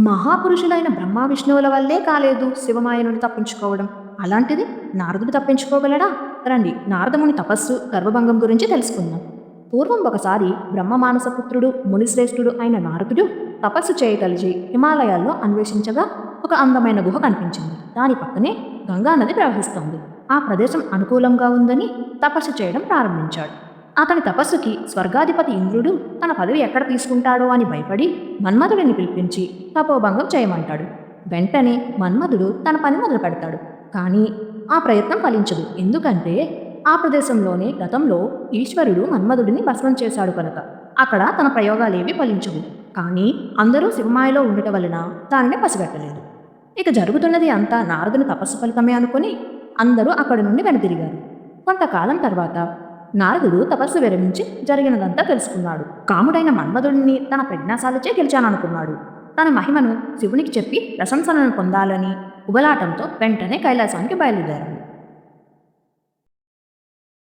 మహాపురుషులైన బ్రహ్మ విష్ణువుల వల్లే కాలేదు శివమాయ నుండి తప్పించుకోవడం. అలాంటిది నారదుడు తప్పించుకోగలడా? రండి నారదముని తపస్సు గర్భభంగం గురించి తెలుసుకుందాం. పూర్వం ఒకసారి బ్రహ్మ మానసపుత్రుడు మునిశ్రేష్ఠుడు అయిన నారదుడు తపస్సు చేయగలిగి హిమాలయాల్లో అన్వేషించగా ఒక అందమైన గుహ కనిపించింది. దాని పక్కనే గంగా నది ప్రవహిస్తోంది. ఆ ప్రదేశం అనుకూలంగా ఉందని తపస్సు చేయడం ప్రారంభించాడు. అతని తపస్సుకి స్వర్గాధిపతి ఇంద్రుడు తన పదవి ఎక్కడ తీసుకుంటాడో అని భయపడి మన్మధుడిని పిలిపించి తపోభంగం చేయమంటాడు. వెంటనే మన్మధుడు తన పని మొదలు పెడతాడు. కానీ ఆ ప్రయత్నం ఫలించదు. ఎందుకంటే ఆ ప్రదేశంలోనే గతంలో ఈశ్వరుడు మన్మధుడిని భస్మం చేశాడు కనుక. అక్కడ తన ప్రయోగాలేవి ఫలించవు. కానీ అందరూ శివమాయలో ఉండటం వలన దానిని పసిగట్టలేదు. ఇక జరుగుతున్నది అంతా నారదుని తపస్సు ఫలితమే అనుకుని అందరూ అక్కడి నుండి వెనుతిరిగారు. కొంతకాలం తర్వాత నారదుడు తపస్సు విరమించి జరిగినదంతా తెలుసుకున్నాడు. కాముడైన మన్మధుడిని తన ప్రజ్ఞాశాలచే గెలిచాననుకున్నాడు. తన మహిమను శివునికి చెప్పి ప్రశంసలను పొందాలని ఉబలాటంతో వెంటనే కైలాసానికి బయలుదేరాడు.